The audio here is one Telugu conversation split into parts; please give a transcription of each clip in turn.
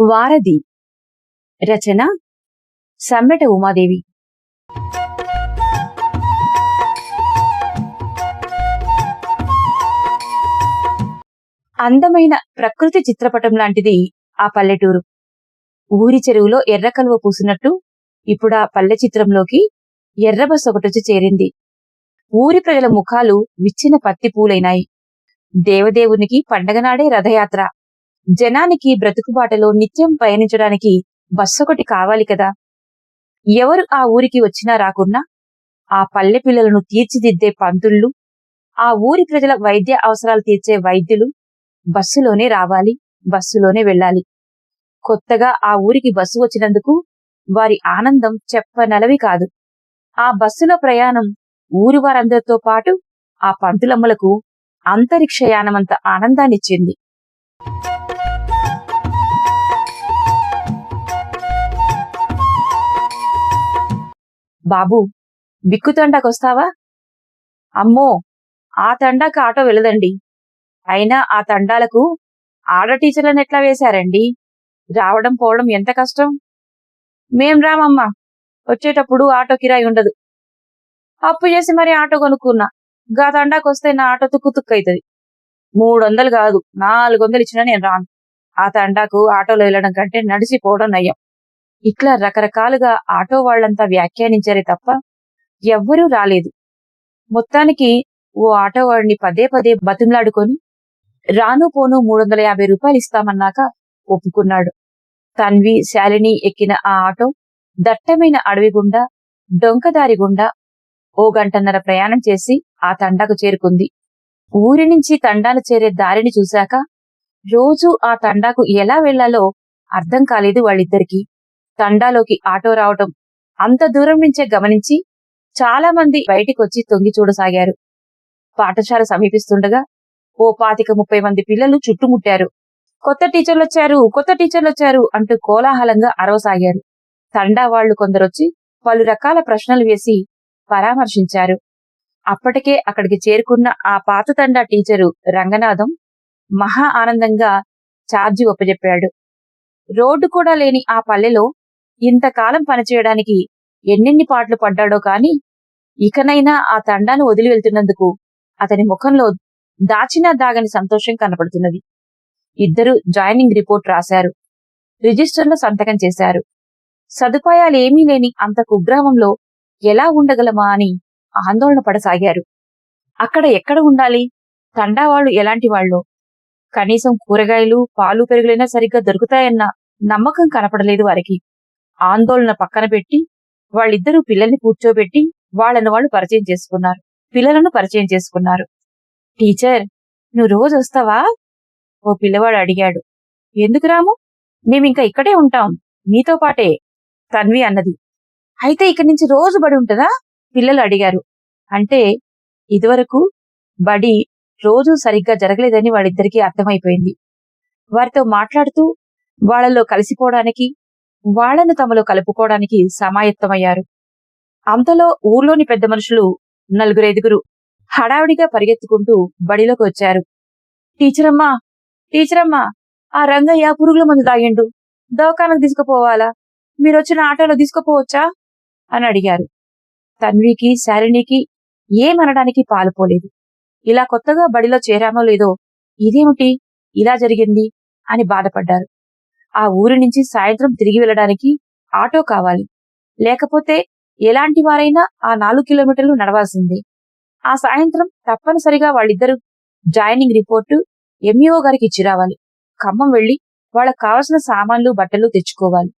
వారధి రచన సమ్మెట ఉమాదేవి. అందమైన ప్రకృతి చిత్రపటం లాంటిది ఆ పల్లెటూరు. ఊరి చెరువులో ఎర్ర కలువ పూసినట్టు ఇప్పుడు ఆ పల్లె చిత్రంలోకి ఎర్ర బస్ ఒకటొచ్చి చేరింది. ఊరి ప్రజల ముఖాలు విచ్చిన పత్తి పూలైనాయి. దేవదేవునికి పండగనాడే రథయాత్ర. జనానికి బ్రతుకుబాటలో నిత్యం పయనించడానికి బస్సొకటి కావాలి కదా? ఎవరు ఆ ఊరికి వచ్చినా రాకున్నా ఆ పల్లె పిల్లలను తీర్చిదిద్దే పంతుళ్ళు ఆ ఊరి ప్రజల వైద్య అవసరాలు తీర్చే వైద్యులు బస్సులోనే రావాలి బస్సులోనే వెళ్ళాలి. కొత్తగా ఆ ఊరికి బస్సు వచ్చినందుకు వారి ఆనందం చెప్పనలవి కాదు. ఆ బస్సులో ప్రయాణం ఊరి వారందరితో పాటు ఆ పంతులమ్మలకు అంతరిక్షయానమంత ఆనందాన్నిచ్చింది. బాబు బిక్కు తండాకొస్తావా? అమ్మో ఆ తండాకు ఆటో వెళ్ళదండి. అయినా ఆ తండాలకు ఆడ టీచర్లను ఎట్లా వేశారండి? రావడం పోవడం ఎంత కష్టం? మేం రామమ్మా వచ్చేటప్పుడు ఆటో కిరాయి ఉండదు. అప్పు చేసి మరి ఆటో కొనుక్కున్నా. గా తండాకు వస్తే నా ఆటో తుక్కు తుక్కు అవుతుంది మూడు వందలు కాదు నాలుగు వందలు ఇచ్చినా నేను రాను. ఆ తండాకు ఆటోలో వెళ్ళడం కంటే నడిచిపోవడం నయ్యం. ఇట్లా రకరకాలుగా ఆటో వాళ్ళంతా వ్యాఖ్యానించారే తప్ప ఎవ్వరూ రాలేదు. మొత్తానికి ఓ ఆటో వాడిని పదే పదే బతిమలాడుకొని రాను పోను మూడు వందల యాభై రూపాయలు ఇస్తామన్నాక ఒప్పుకున్నాడు. తన్వి శాలిని ఎక్కిన ఆ ఆటో దట్టమైన అడవి గుండా డొంకదారి గుండా ఓ గంటన్నర ప్రయాణం చేసి ఆ తండాకు చేరుకుంది. ఊరి నుంచి తండాను చేరే దారిని చూశాక రోజూ ఆ తండాకు ఎలా వెళ్ళాలో అర్థం కాలేదు వాళ్ళిద్దరికీ. తండాలోకి ఆటో రావటం అంత దూరం నుంచే గమనించి చాలా మంది బయటికొచ్చి తొంగి చూడసాగారు. పాఠశాల సమీపిస్తుండగా ఓ పాతిక ముప్పై మంది పిల్లలు చుట్టుముట్టారు. కొత్త టీచర్లు వచ్చారు కొత్త టీచర్లు వచ్చారు అంటూ కోలాహలంగా అరవసాగారు. తండా వాళ్ళు కొందరొచ్చి పలు రకాల ప్రశ్నలు వేసి పరామర్శించారు. అప్పటికే అక్కడికి చేరుకున్న ఆ పాత తండా టీచరు రంగనాథం మహా ఆనందంగా ఛార్జీ ఒప్పజెప్పాడు. రోడ్డు కూడా లేని ఆ పల్లెలో ఇంతకాలం పనిచేయడానికి ఎన్నెన్ని పాటలు పడ్డాడో కాని ఇకనైనా ఆ తండాను వదిలి వెళ్తున్నందుకు అతని ముఖంలో దాచినా దాగని సంతోషం కనపడుతున్నది. ఇద్దరు జాయినింగ్ రిపోర్ట్ రాశారు. రిజిస్టర్లో సంతకం చేశారు. సదుపాయాలేమీ లేని అంత కుగ్రామంలో ఎలా ఉండగలమా అని ఆందోళన పడసాగారు. అక్కడ ఎక్కడ ఉండాలి? తండా వాళ్ళు ఎలాంటి వాళ్ళు? కనీసం కూరగాయలు పాలు పెరుగులైనా సరిగ్గా దొరుకుతాయన్న నమ్మకం కనపడలేదు వారికి. ఆందోళన పక్కన పెట్టి వాళ్ళిద్దరూ పిల్లల్ని కూర్చోబెట్టి వాళ్ళను వాళ్ళు పరిచయం చేసుకున్నారు. పిల్లలను పరిచయం చేసుకున్నారు. టీచర్ నువ్వు రోజు వస్తావా? ఓ పిల్లవాడు అడిగాడు. ఎందుకు రాము? మేమింకా ఇక్కడే ఉంటాం. మీతో పాటే తన్వి అన్నది. అయితే ఇక్కడి నుంచి రోజు బడి ఉంటుందా? పిల్లలు అడిగారు. అంటే ఇదివరకు బడి రోజు సరిగ్గా జరగలేదని వాళ్ళిద్దరికీ అర్థమైపోయింది. వారితో మాట్లాడుతూ వాళ్ళలో కలిసిపోవడానికి వాళ్ళను తమలో కలుపుకోవడానికి సమాయత్తమయ్యారు. అంతలో ఊర్లోని పెద్ద మనుషులు నలుగురైదుగురు హడావిడిగా పరిగెత్తుకుంటూ బడిలోకి వచ్చారు. టీచరమ్మా టీచరమ్మా ఆ రంగయ్య పురుగుల మందు తాగిండు. దవాఖానకు తీసుకుపోవాలా? మీరొచ్చిన ఆటోలో తీసుకుపోవచ్చా? అని అడిగారు. తన్వికి శాలినికి ఏమనడానికి పాలుపోలేదు. ఇలా కొత్తగా బడిలో చేరామో లేదో ఇదేమిటి? ఇలా జరిగింది? అని బాధపడ్డారు. ఆ ఊరి నుంచి సాయంత్రం తిరిగి వెళ్ళడానికి ఆటో కావాలి. లేకపోతే ఎలాంటి వారైనా ఆ నాలుగు కిలోమీటర్లు నడవాల్సిందే. ఆ సాయంత్రం తప్పనిసరిగా వాళ్ళిద్దరూ జాయినింగ్ రిపోర్టు ఎంఈఓ గారికి ఇచ్చి రావాలి. ఖమ్మం వెళ్ళి వాళ్ళకు కావలసిన సామాన్లు బట్టలు తెచ్చుకోవాలి.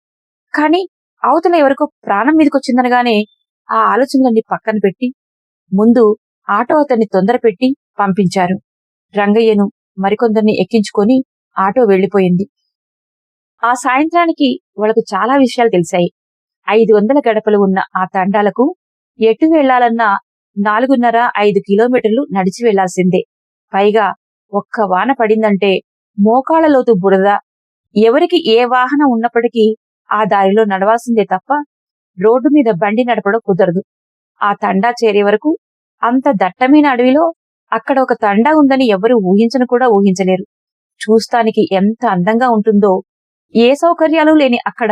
కానీ అవతల ఎవరికో ప్రాణం మీదకొచ్చిందనగానే ఆ ఆలోచనలన్నీ పక్కన పెట్టి ముందు ఆటో అతన్ని తొందర పెట్టి పంపించారు. రంగయ్యను మరికొందరిని ఎక్కించుకొని ఆటో వెళ్ళిపోయింది ఆ సాయంత్రానికి వాళ్ళకు చాలా విషయాలు తెలిసాయి. ఐదు వందల గడపలు ఉన్న ఆ తండాలకు ఎటు వెళ్ళాలన్నా నాలుగున్నర ఐదు కిలోమీటర్లు నడిచి వెళ్ళాల్సిందే పైగా ఒక్క వాన పడిందంటే మోకాళ్ళలోతు బురద. ఎవరికి ఏ వాహనం ఉన్నప్పటికీ ఆ దారిలో నడవాల్సిందే తప్ప రోడ్డు మీద బండి నడపడం కుదరదు. ఆ తండా చేరే వరకు అంత దట్టమైన అడవిలో అక్కడ ఒక తండా ఉందని ఎవరు ఊహించను కూడా ఊహించలేరు. చూస్తానికి ఎంత అందంగా ఉంటుందో ఏ సౌకర్యాలు లేని అక్కడ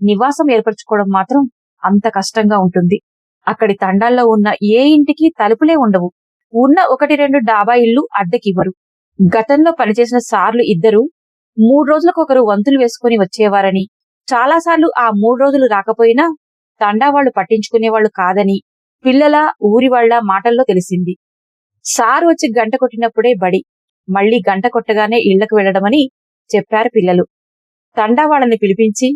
నివాసం ఏర్పరచుకోవడం మాత్రం అంత కష్టంగా ఉంటుంది. అక్కడి తండాల్లో ఉన్న ఏ ఇంటికి తలుపులే ఉండవు. ఉన్న ఒకటి రెండు డాబా ఇళ్ళు అద్దెకివ్వరు. గతంలో పనిచేసిన సార్లు ఇద్దరు మూడు రోజులకొకరు వంతులు వేసుకుని వచ్చేవారని చాలాసార్లు ఆ మూడు రోజులు రాకపోయినా తండా వాళ్ళు పట్టించుకునేవాళ్ళు కాదని పిల్లల ఊరి వాళ్ళ మాటల్లో తెలిసింది. సార్ వచ్చి గంట కొట్టినప్పుడే బడి మళ్ళీ గంట కొట్టగానే ఇళ్ళకు వెళ్ళడమని చెప్పారు పిల్లలు. తండా వాళ్ళని పిలిపించి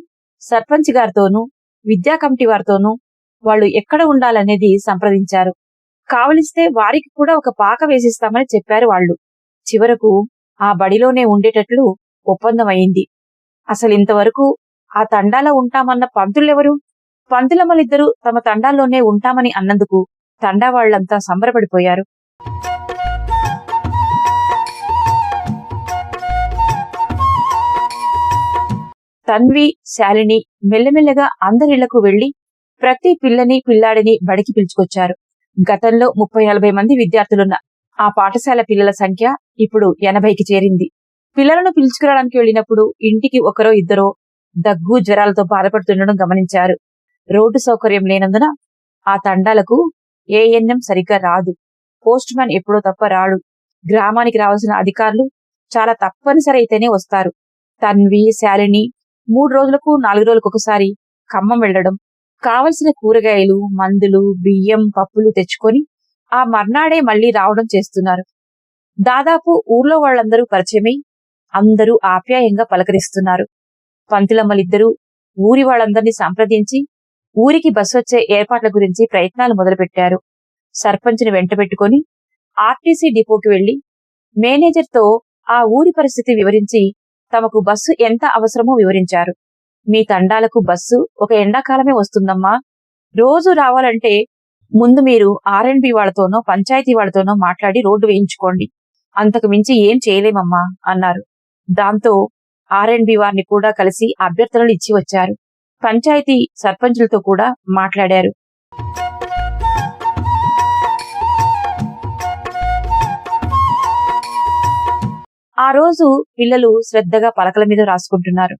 సర్పంచ్ గారితోనూ విద్యా కమిటీ వారితోనూ వాళ్ళు ఎక్కడ ఉండాలనేది సంప్రదించారు. కావలిస్తే వారికి కూడా ఒక పాక వేసిస్తామని చెప్పారు వాళ్ళు. చివరకు ఆ బడిలోనే ఉండేటట్లు ఒప్పందం అయింది అసలు ఇంతవరకు ఆ తండాలో ఉంటామన్న పంతులెవరు? పంతులమ్మలిద్దరూ తమ తండాల్లోనే ఉంటామని అన్నందుకు తండా వాళ్ళంతా సంబరపడిపోయారు. తన్వి శాలిని మెల్లమెల్లగా అందరిళ్ళకు వెళ్ళి ప్రతి పిల్లని పిల్లాడిని బడికి పిలుచుకొచ్చారు. గతంలో ముప్పై నలభై మంది విద్యార్థులున్న ఆ పాఠశాల పిల్లల సంఖ్య ఇప్పుడు ఎనభైకి చేరింది. పిల్లలను పిలుచుకురావడానికి వెళ్ళినప్పుడు ఇంటికి ఒకరో ఇద్దరో దగ్గు జ్వరాలతో బాధపడుతుండడం గమనించారు. రోడ్డు సౌకర్యం లేనందున ఆ తండాలకు ఏఎన్ఎం సరిగ్గా రాదు. పోస్ట్ మ్యాన్ ఎప్పుడో తప్ప రాడు. గ్రామానికి రావాల్సిన అధికారులు చాలా తప్పనిసరి అయితేనే వస్తారు. తన్వి శాలిని మూడు రోజులకు నాలుగు రోజులకు ఒకసారి ఖమ్మం వెళ్ళడం కావలసిన కూరగాయలు మందులు బియ్యం పప్పులు తెచ్చుకొని ఆ మర్నాడే మళ్ళీ రావడం చేస్తున్నారు. దాదాపు ఊర్లో వాళ్ళందరూ పరిచయమై అందరూ ఆప్యాయంగా పలకరిస్తున్నారు. పంతులమ్మలిద్దరూ ఊరి వాళ్ళందరినీ సంప్రదించి ఊరికి బస్సు వచ్చే ఏర్పాట్ల గురించి ప్రయత్నాలు మొదలుపెట్టారు. సర్పంచ్ని వెంట పెట్టుకుని ఆర్టీసీ డిపోకి వెళ్ళి మేనేజర్తో ఆ ఊరి పరిస్థితి వివరించి తమకు బస్సు ఎంత అవసరమో వివరించారు. మీ తండాలకు బస్సు ఒక ఎండాకాలమే వస్తుందమ్మా. రోజు రావాలంటే ముందు మీరు ఆర్ఎండ్బి వాళ్ళతోనో పంచాయతీ వాళ్ళతోనో మాట్లాడి రోడ్డు వేయించుకోండి. అంతకు మించి ఏం చేయలేమమ్మా అన్నారు. దాంతో ఆర్ఎండ్బి వారిని కూడా కలిసి అభ్యర్థనలు ఇచ్చి వచ్చారు. పంచాయతీ సర్పంచులతో కూడా మాట్లాడారు. ఆ రోజు పిల్లలు శ్రద్ధగా పలకల మీద రాసుకుంటున్నారు.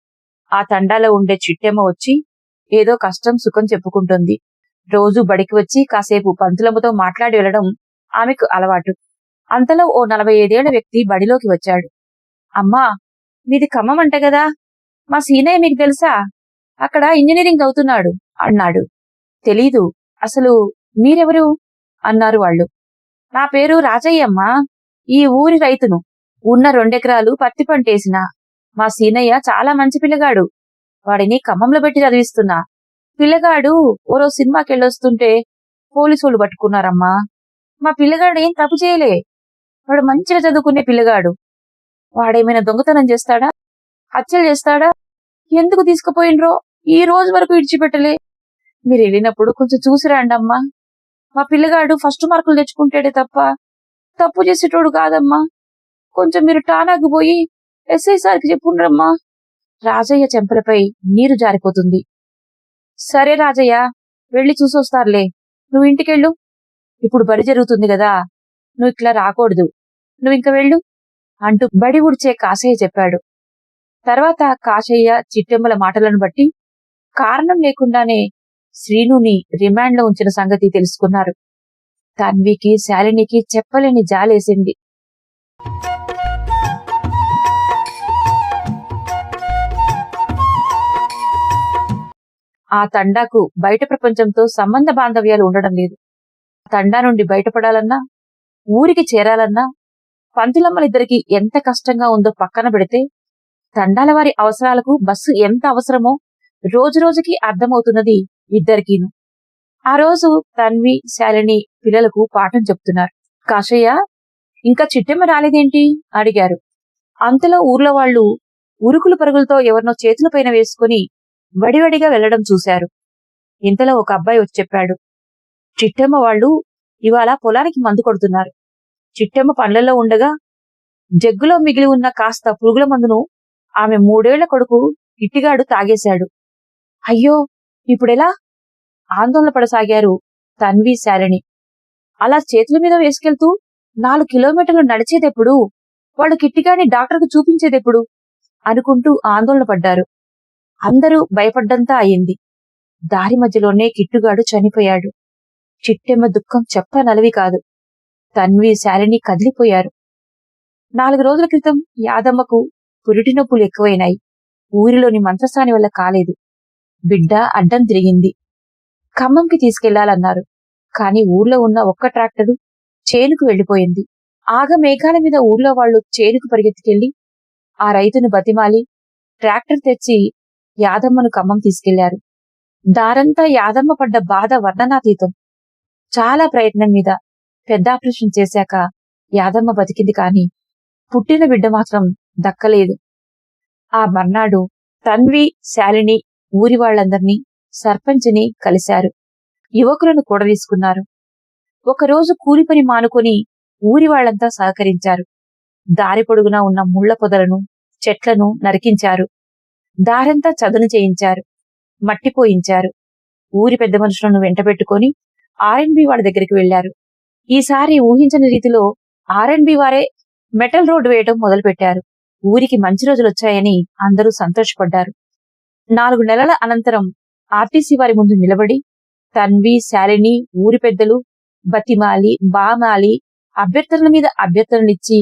ఆ తండాలో ఉండే చిట్టెమ్మ వచ్చి ఏదో కష్టం సుఖం చెప్పుకుంటుంది. రోజు బడికి వచ్చి కాసేపు పంతులమ్మతో మాట్లాడి వెళ్ళడం ఆమెకు అలవాటు. అంతలో ఓ నలభై ఐదేళ్ళ వ్యక్తి బడిలోకి వచ్చాడు. అమ్మా మీది ఖమ్మం అంట కదా? మా సీనయ్య మీకు తెలుసా? అక్కడ ఇంజనీరింగ్ అవుతున్నాడు అన్నాడు. తెలీదు అసలు మీరెవరు? అన్నారు వాళ్ళు. నా పేరు రాజయ్యమ్మ ఈ ఊరి రైతును. ఉన్న రెండెకరాలు పత్తి పంటేసిన. మా సీనయ్య చాలా మంచి పిల్లగాడు. వాడిని ఖమ్మంలో పెట్టి చదివిస్తున్నా. పిల్లగాడు ఓరో సినిమాకి వెళ్ళొస్తుంటే పోలీసులు పట్టుకున్నారమ్మా. మా పిల్లగాడు ఏం తప్పు చేయలే. వాడు మంచిగా చదువుకునే పిల్లగాడు. వాడేమైనా దొంగతనం చేస్తాడా? హత్యలు చేస్తాడా? ఎందుకు తీసుకుపోయినరో ఈ రోజు వరకు విడిచిపెట్టలే. మీరు వెళ్ళినప్పుడు కొంచెం చూసి రాండమ్మా. మా పిల్లగాడు ఫస్ట్ మార్కులు తెచ్చుకుంటాడే తప్ప తప్పు చేసేటోడు కాదమ్మా. కొంచెం మీరు టానాకు పోయి ఎస్ఐ సార్కి చెప్పుండ్రమ్మా. రాజయ్య చెంపలపై నీరు జారిపోతుంది. సరే రాజయ్య వెళ్ళి చూసొస్తారులే. నువ్వు ఇంటికెళ్ళు. ఇప్పుడు బడి జరుగుతుంది కదా నువ్వు ఇట్లా రాకూడదు. నువ్వు ఇంక వెళ్ళు అంటూ బడి ఉడిచే కాశయ్య చెప్పాడు. తర్వాత కాశయ్య చిట్టెమ్మల మాటలను బట్టి కారణం లేకుండానే శ్రీనుని రిమాండ్లో ఉంచిన సంగతి తెలుసుకున్నారు. తన్వికి శాలినికి చెప్పలేని జాలేసింది. ఆ తండాకు బయట ప్రపంచంతో సంబంధ బాంధవ్యాలు ఉండడం లేదు. తండా నుండి బయటపడాలన్నా ఊరికి చేరాలన్నా పంతులమ్మలిద్దరికి ఎంత కష్టంగా ఉందో పక్కన పెడితే తండాల వారి అవసరాలకు బస్సు ఎంత అవసరమో రోజు రోజుకి అర్థమవుతున్నది ఇద్దరికీను. ఆ రోజు తన్వి శాలిని పిల్లలకు పాఠం చెప్తున్నారు. కాశయ్య ఇంకా చిట్టెమ్మ రాలేదేంటి? అడిగారు. అంతలో ఊర్లో వాళ్ళు ఉరుకులు పరుగులతో ఎవరినో చేతులపైన వేసుకుని వడివడిగా వెళ్ళడం చూశారు. ఇంతలో ఒక అబ్బాయి వచ్చి చెప్పాడు చిట్టెమ్మ వాళ్ళు ఇవాళ పొలానికి మందు కొడుతున్నారు. చిట్టెమ్మ పండ్లలో ఉండగా జగ్గులో మిగిలి ఉన్న కాస్త పురుగుల మందును ఆమె మూడేళ్ళ కొడుకు ఇట్టిగాడు తాగేశాడు. అయ్యో ఇప్పుడెలా? ఆందోళన పడసాగారు తన్వి శాలిని. అలా చేతుల మీద వేసుకెళ్తూ నాలుగు కిలోమీటర్లు నడిచేదెప్పుడు వాళ్ళు కిట్టిగాని డాక్టర్కు చూపించేదెప్పుడు అనుకుంటూ ఆందోళన పడ్డారు. అందరూ భయపడ్డంతా అయింది. దారి మధ్యలోనే కిట్టుగాడు చనిపోయాడు. చిట్టెమ్మ దుఃఖం చెప్ప నలవి కాదు. తన్వి శాలిని కదిలిపోయారు. నాలుగు రోజుల క్రితం యాదమ్మకు పురిటి నొప్పులు ఎక్కువైనాయి. ఊరిలోని మంత్రసాని వల్ల కాలేదు. బిడ్డ అడ్డం తిరిగింది. ఖమ్మంకి తీసుకెళ్ళాలన్నారు. కాని ఊర్లో ఉన్న ఒక్క ట్రాక్టరు చేనుకు వెళ్ళిపోయింది ఆగ మేఘాల మీద ఊర్లో వాళ్ళు చేనుకు పరిగెత్తుకెళ్ళి ఆ రైతును బతిమాలి ట్రాక్టర్ తెచ్చి యాదమ్మను ఖమ్మం తీసుకెళ్ళారు. దారంతా యాదమ్మ పడ్డ బాధ వర్ణనాతీతం. చాలా ప్రయత్నం మీద పెద్ద ఆపరేషన్ చేశాక యాదమ్మ బతికింది కాని పుట్టిన బిడ్డ మాత్రం దక్కలేదు. ఆ మర్నాడు తన్వి శాలిని ఊరి వాళ్ళందర్నీ సర్పంచిని కలిశారు. యువకులను కూడదీసుకున్నారు. ఒకరోజు కూలి పని మానుకొని ఊరి వాళ్ళంతా సహకరించారు. దారి పొడుగునా ఉన్న ముళ్ళ పొదలను చెట్లను నరికించారు. దారంతా చదును చేయించారు. మట్టిపోయించారు ఊరి పెద్ద మనుషులను వెంటబెట్టుకొని ఆర్ఎన్బి వాళ్ళ దగ్గరికి వెళ్ళారు ఈసారి ఊహించని రీతిలో ఆర్ఎన్బి వారే మెటల్ రోడ్డు వేయటం మొదలుపెట్టారు. ఊరికి మంచి రోజులు వచ్చాయని అందరూ సంతోషపడ్డారు. నాలుగు నెలల అనంతరం ఆర్టీసీ వారి ముందు నిలబడి తన్వి శాలిని ఊరి పెద్దలు బతిమాలి బామాలి అభ్యర్థనల మీద అభ్యర్థనలిచ్చి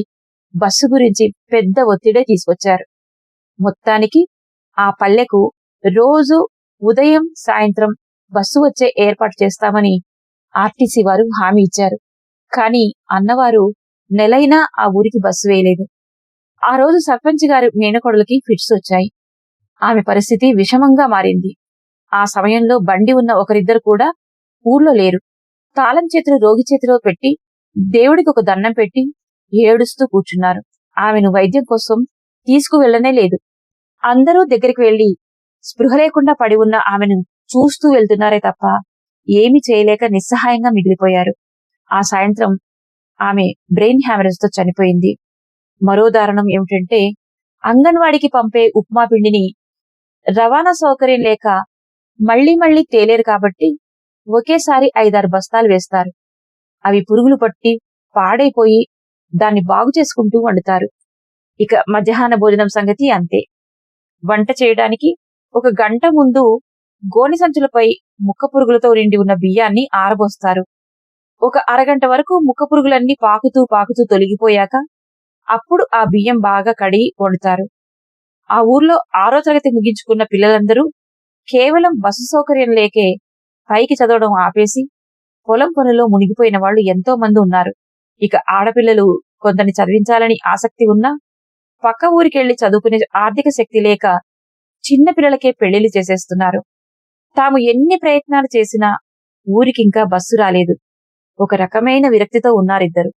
బస్సు గురించి పెద్ద ఒత్తిడే తీసుకొచ్చారు. మొత్తానికి ఆ పల్లెకు రోజు ఉదయం సాయంత్రం బస్సు వచ్చే ఏర్పాటు చేస్తామని ఆర్టీసీ వారు హామీ ఇచ్చారు. కానీ అన్నవారు నెలైనా ఆ ఊరికి బస్సు వేయలేదు. ఆ రోజు సర్పంచ్ గారి మేనకొడలకి ఫిట్స్ వచ్చాయి. ఆమె పరిస్థితి విషమంగా మారింది. ఆ సమయంలో బండి ఉన్న ఒకరిద్దరు కూడా ఊర్లో లేరు. తాళం చేతులు రోగి చేతిలో పెట్టి దేవుడికి ఒక దండం పెట్టి ఏడుస్తూ కూర్చున్నారు. ఆమెను వైద్యం కోసం తీసుకువెళ్ళనే లేదు. అందరూ దగ్గరికి వెళ్ళి స్పృహ లేకుండా పడి ఉన్న ఆమెను చూస్తూ వెళ్తున్నారే తప్ప ఏమీ చేయలేక నిస్సహాయంగా మిగిలిపోయారు. ఆ సాయంత్రం ఆమె బ్రెయిన్ హ్యామరేజ్తో చనిపోయింది. మరో దారుణం ఏమిటంటే అంగన్వాడికి పంపే ఉప్మా పిండిని రవాణా సౌకర్యం లేక మళ్ళీ మళ్ళీ తేలేరు కాబట్టి ఒకేసారి ఐదారు బస్తాలు వేస్తారు. అవి పురుగులు పట్టి పాడైపోయి దాన్ని బాగు చేసుకుంటూ వండుతారు. ఇక మధ్యాహ్న భోజనం సంగతి అంతే. వంట చేయడానికి ఒక గంట ముందు గోని సంచులపై ముక్క పురుగులతో నిండి ఉన్న బియ్యాన్ని ఆరబోస్తారు. ఒక అరగంట వరకు ముక్క పురుగులన్నీ పాకుతూ పాకుతూ తొలగిపోయాక అప్పుడు ఆ బియ్యం బాగా కడిగి వండుతారు. ఆ ఊర్లో ఆరో తరగతి ముగించుకున్న పిల్లలందరూ కేవలం బస్సు సౌకర్యం లేకే పైకి చదవడం ఆపేసి పొలం పనులో మునిగిపోయిన వాళ్ళు ఎంతో మంది ఉన్నారు. ఇక ఆడపిల్లలు కొందరిని చదివించాలని ఆసక్తి ఉన్నా పక్క ఊరికెళ్ళి చదువుకునే ఆర్థిక శక్తి లేక చిన్న పిల్లలకే పెళ్ళిళ్ళు చేసేస్తున్నారు. తాము ఎన్ని ప్రయత్నాలు చేసినా ఊరికింకా బస్సు రాలేదు. ఒక రకమైన విరక్తితో ఉన్నారిద్దరు.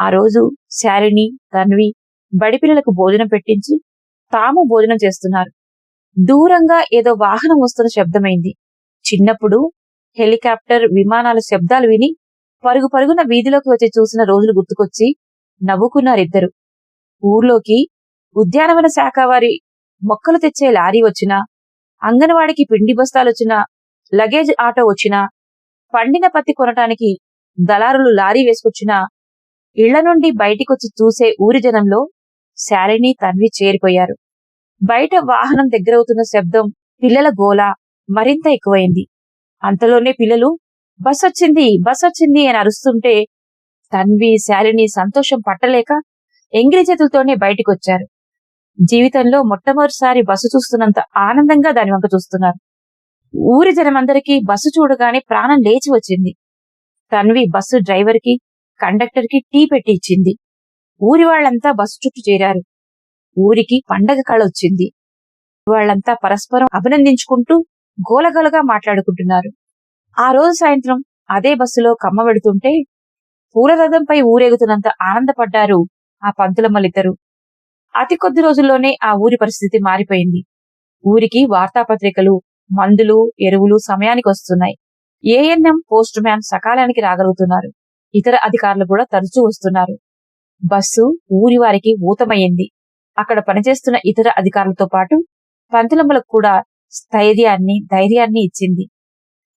ఆ రోజు శాలిని తన్వి బడి పిల్లలకు భోజనం పెట్టించి తాము భోజనం చేస్తున్నారు. దూరంగా ఏదో వాహనం వస్తున్న శబ్దమైంది. చిన్నప్పుడు హెలికాప్టర్ విమానాల శబ్దాలు విని పరుగు పరుగున వీధిలోకి వచ్చి చూసిన రోజులు గుర్తుకొచ్చి నవ్వుకున్నారిద్దరు. ఊర్లోకి ఉద్యానవన శాఖ వారి మొక్కలు తెచ్చే లారీ వచ్చినా అంగన్వాడికి పిండి బస్తాలొచ్చినా లగేజ్ ఆటో వచ్చినా పండిన పత్తి కొనటానికి దళారులు లారీ వేసుకొచ్చినా ఇళ్ళ నుండి బయటికొచ్చి చూసే ఊరి జనంలో శాలిని తన్వి చేరిపోయారు. బయట వాహనం దగ్గరవుతున్న శబ్దం పిల్లల గోల మరింత ఎక్కువైంది. అంతలోనే పిల్లలు బస్ వచ్చింది బస్ వచ్చింది అని అరుస్తుంటే తన్వి శాలిని సంతోషం పట్టలేక ఎంగిలి చేతులతోనే బయటికొచ్చారు. జీవితంలో మొట్టమొదటిసారి బస్సు చూస్తున్నంత ఆనందంగా దాని వంక చూస్తున్నారు. ఊరి జనమందరికీ బస్సు చూడగానే ప్రాణం లేచి వచ్చింది. తన్వి బస్సు డ్రైవర్కి కండక్టర్కి టీ పెట్టి ఇచ్చింది. ఊరి వాళ్ళంతా బస్సు చుట్టూ చేరారు. ఊరికి పండగ కళ వచ్చింది వాళ్ళంతా పరస్పరం అభినందించుకుంటూ గోలగోలగా మాట్లాడుకుంటున్నారు. ఆ రోజు సాయంత్రం అదే బస్సులో కమ్మ వెడుతుంటే పూలరథంపై ఊరేగుతున్నంత ఆనందపడ్డారు ఆ పంతులమ్మలిద్దరూ. అతి కొద్ది రోజుల్లోనే ఆ ఊరి పరిస్థితి మారిపోయింది. ఊరికి వార్తాపత్రికలు మందులు ఎరువులు సమయానికి వస్తున్నాయి. ఏఎన్ఎం పోస్ట్ మ్యాన్ సకాలానికి రాగలుగుతున్నారు. ఇతర అధికారులు కూడా తరచూ వస్తున్నారు. బస్సు ఊరి వారికి ఊతమయ్యింది. అక్కడ పనిచేస్తున్న ఇతర అధికారులతో పాటు పంతులమ్మలకు కూడా స్థైర్యాన్ని ధైర్యాన్ని ఇచ్చింది.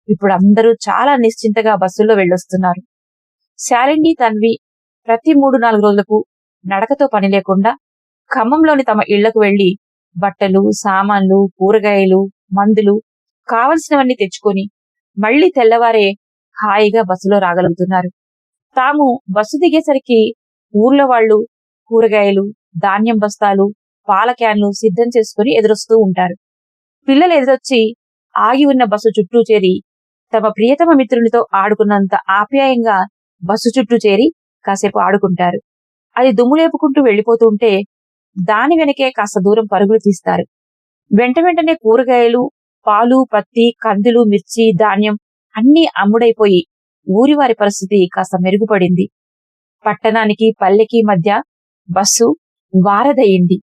ఇప్పుడు అందరూ చాలా నిశ్చింతగా బస్సుల్లో వెళ్ళొస్తున్నారు. శాలిండి తన్వి ప్రతి మూడు నాలుగు రోజులకు నడకతో పని లేకుండా ఖమ్మంలోని తమ ఇళ్ళకు వెళ్ళి బట్టలు సామాన్లు కూరగాయలు మందులు కావలసినవన్నీ తెచ్చుకొని మళ్ళీ తెల్లవారే హాయిగా బస్సులో రాగలుగుతున్నారు. తాము బస్సు దిగేసరికి ఊర్లో వాళ్ళు కూరగాయలు ధాన్యం బస్తాలు పాల క్యాన్లు సిద్ధం చేసుకుని ఎదురొస్తూ ఉంటారు. పిల్లలు ఎదురొచ్చి ఆగి ఉన్న బస్సు చుట్టూ చేరి తమ ప్రియతమ మిత్రునితో ఆడుకున్నంత ఆప్యాయంగా బస్సు చుట్టూ చేరి కాసేపు ఆడుకుంటారు. అది దుమ్ము లేపుకుంటూ వెళ్ళిపోతూ ఉంటే దాని వెనకే కాస్త దూరం పరుగులు తీస్తారు. వెంట వెంటనే కూరగాయలు పాలు పత్తి కందులు మిర్చి ధాన్యం అన్నీ అమ్ముడైపోయి ఊరివారి పరిస్థితి కాస్త మెరుగుపడింది. పట్టణానికి పల్లెకి మధ్య బస్సు వారదయ్యింది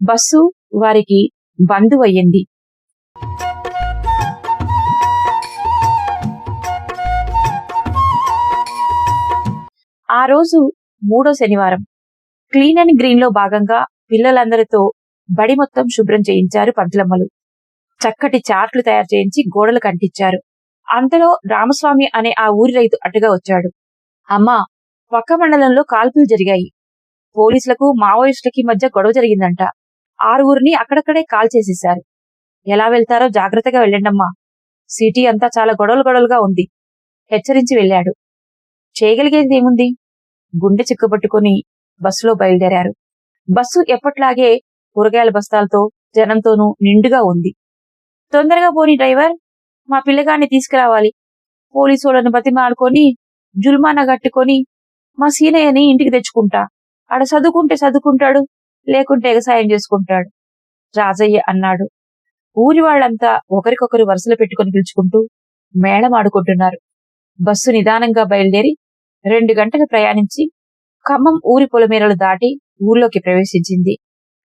బస్సు వారికి బంధువయ్యింది. ఆ రోజు మూడో శనివారం. క్లీన్ అండ్ గ్రీన్లో భాగంగా పిల్లలందరితో బడి మొత్తం శుభ్రం చేయించారు పంతులమ్మలు. చక్కటి చార్ట్లు తయారు చేయించి గోడలు కంటించారు అంతలో రామస్వామి అనే ఆ ఊరి రైతు అటుగా వచ్చాడు. అమ్మా పక్క మండలంలో కాల్పులు జరిగాయి. పోలీసులకు మావోయిస్టులకి మధ్య గొడవ జరిగిందంట. ఆరుగురిని అక్కడక్కడే కాల్ చేసేశారు. ఎలా వెళ్తారో జాగ్రత్తగా వెళ్ళండమ్మా. సిటీ అంతా చాలా గొడవలు గొడవలుగా ఉంది. హెచ్చరించి వెళ్ళాడు. చేయగలిగేది ఏముంది? గుండె చిక్కుపట్టుకుని బస్సులో బయలుదేరారు. బస్సు ఎప్పట్లాగే కూరగాయల బస్తాలతో జనంతోనూ నిండుగా ఉంది. తొందరగా పోని డ్రైవర్ మా పిల్లగాన్ని తీసుకురావాలి. పోలీసు వాళ్ళని బతిమాడుకొని జుల్మానా కట్టుకొని మా సీనయ్యని ఇంటికి తెచ్చుకుంటా. ఆడ చదువుకుంటే చదువుకుంటాడు లేకుంటే ఎగసాయం చేసుకుంటాడు. రాజయ్య అన్నాడు. ఊరి వాళ్ళంతా ఒకరికొకరు వరుసలు పెట్టుకుని పిలుచుకుంటూ మేళం ఆడుకుంటున్నారు. బస్సు నిదానంగా బయలుదేరి రెండు గంటలు ప్రయాణించి ఖమ్మం ఊరి పొలమేరలు దాటి ఊర్లోకి ప్రవేశించింది.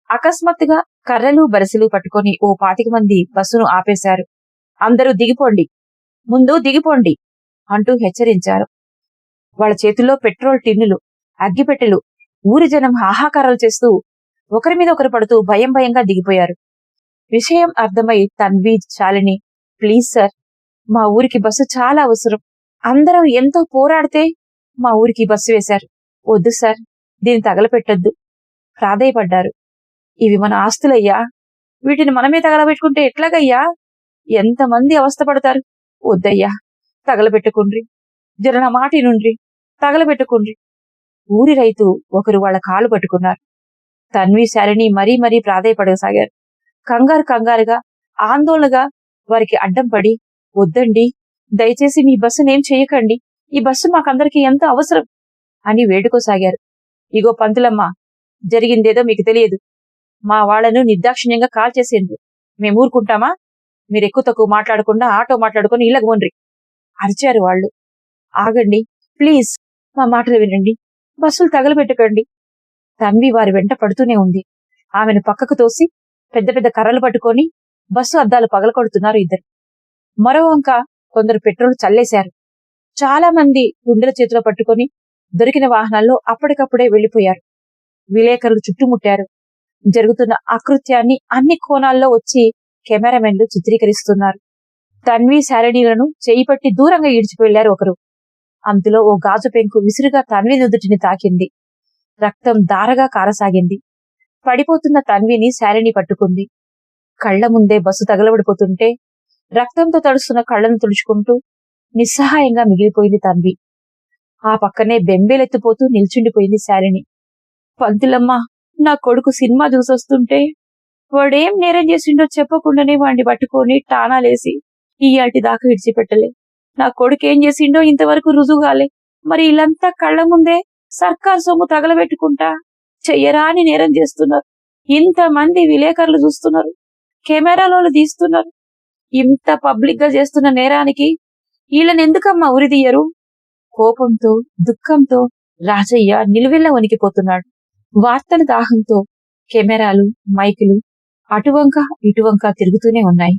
అకస్మాత్తుగా కర్రలు బరసలు పట్టుకొని ఓ పాతిక మంది బస్సును ఆపేశారు. అందరూ దిగిపోండి. ముందు దిగిపోండి అంటూ హెచ్చరించారు. వాళ్ళ చేతుల్లో పెట్రోల్ టిన్నులు అగ్గిపెట్టెలు ఊరి జనం హాహాకారాలు చేస్తూ ఒకరి మీద ఒకరు పడుతూ భయం భయంగా దిగిపోయారు. విషయం అర్థమై తన్వి శాలిని ప్లీజ్ సార్ మా ఊరికి బస్సు చాలా అవసరం. అందరం ఎంతో పోరాడితే మా ఊరికి బస్సు వేశారు. వద్దు సార్ దీన్ని తగలపెట్టద్దు. ప్రాధేయపడ్డారు. ఇవి మన ఆస్తులయ్యా వీటిని మనమే తగలబెట్టుకుంటే ఎట్లాగయ్యా? ఎంతమంది అవస్థపడతారు? వద్దయ్యా తగలబెట్టుకుండ్రి. జర నా మాట నుండ్రి తగలబెట్టుకుండ్రి. ఊరి రైతు ఒకరు వాళ్ళ కాలు పట్టుకున్నారు. తన్వి శాలిని మరీ మరీ ప్రాధాయపడసాగారు. కంగారు కంగారుగా ఆందోళనగా వారికి అడ్డం పడి వద్దండి దయచేసి మీ బస్సునేం చేయకండి. ఈ బస్సు మాకందరికీ ఎంత అవసరం? అని వేడుకోసాగారు. ఇగో పంతులమ్మ జరిగిందేదో మీకు తెలియదు. మా వాళ్ళను నిర్దాక్షిణ్యంగా కాల్ చేసేందు మేము ఊరుకుంటామా మీరు ఎక్కువ తక్కువ మాట్లాడకుండా ఆటో మాట్లాడుకుని ఇళ్ళకు పోండ్రి. అరిచారు వాళ్ళు. ఆగండి ప్లీజ్ మా మాటలు వినండి. బస్సులు తగలబెట్టకండి. తన్వి వారి వెంట పడుతూనే ఉంది. ఆమెను పక్కకు తోసి పెద్ద పెద్ద కర్రలు పట్టుకొని బస్సు అద్దాలు పగలకొడుతున్నారు ఇద్దరు. మరో వంక కొందరు పెట్రోల్ చల్లేశారు. చాలా మంది గుండెల చేతిలో పట్టుకొని దొరికిన వాహనాల్లో అప్పటికప్పుడే వెళ్ళిపోయారు విలేకరులు చుట్టుముట్టారు. జరుగుతున్న అకృత్యాన్ని అన్ని కోణాల్లో వచ్చి కెమెరామెన్లు చిత్రీకరిస్తున్నారు. తన్వి శారణీలను చేయి పట్టి దూరంగా ఈడ్చిపోయారు ఒకరు. అందులో ఓ గాజు పెంకు విసురుగా తన్వి నుదుటిని తాకింది. రక్తం దారగా కారసాగింది. పడిపోతున్న తన్విని శాలిని పట్టుకుంది. కళ్ళ ముందే బస్సు తగలబడిపోతుంటే రక్తంతో తడుస్తున్న కళ్ళను తుడుచుకుంటూ నిస్సహాయంగా మిగిలిపోయింది తన్వి ఆ పక్కనే బెంబేలెత్తిపోతూ నిల్చుండిపోయింది శాలిని. పంతులమ్మ నా కొడుకు సినిమా చూసొస్తుంటే వాడేం నేరం చేసిండో చెప్పకుండానే వాడిని పట్టుకొని టానాలేసి ఈయాటి దాకా విడిచిపెట్టలే. నా కొడుకు ఏం చేసిండో ఇంతవరకు రుజువుగాలే. మరి ఇల్లంతా కళ్ళ ముందే సర్కార్ సొమ్ము తగలబెట్టుకుంటా చెయ్యరాని నేరం చేస్తున్నారు. ఇంతమంది విలేకరులు చూస్తున్నారు. కెమెరాలో తీస్తున్నారు. ఇంత పబ్లిక్గా చేస్తున్న నేరానికి వీళ్ళని ఎందుకమ్మా ఉరిదీయరు కోపంతో దుఃఖంతో రాజయ్య నిలువెల్ల వణికిపోతున్నాడు. వార్తల దాహంతో కెమెరాలు మైకులు అటువంక ఇటువంక తిరుగుతూనే ఉన్నాయి.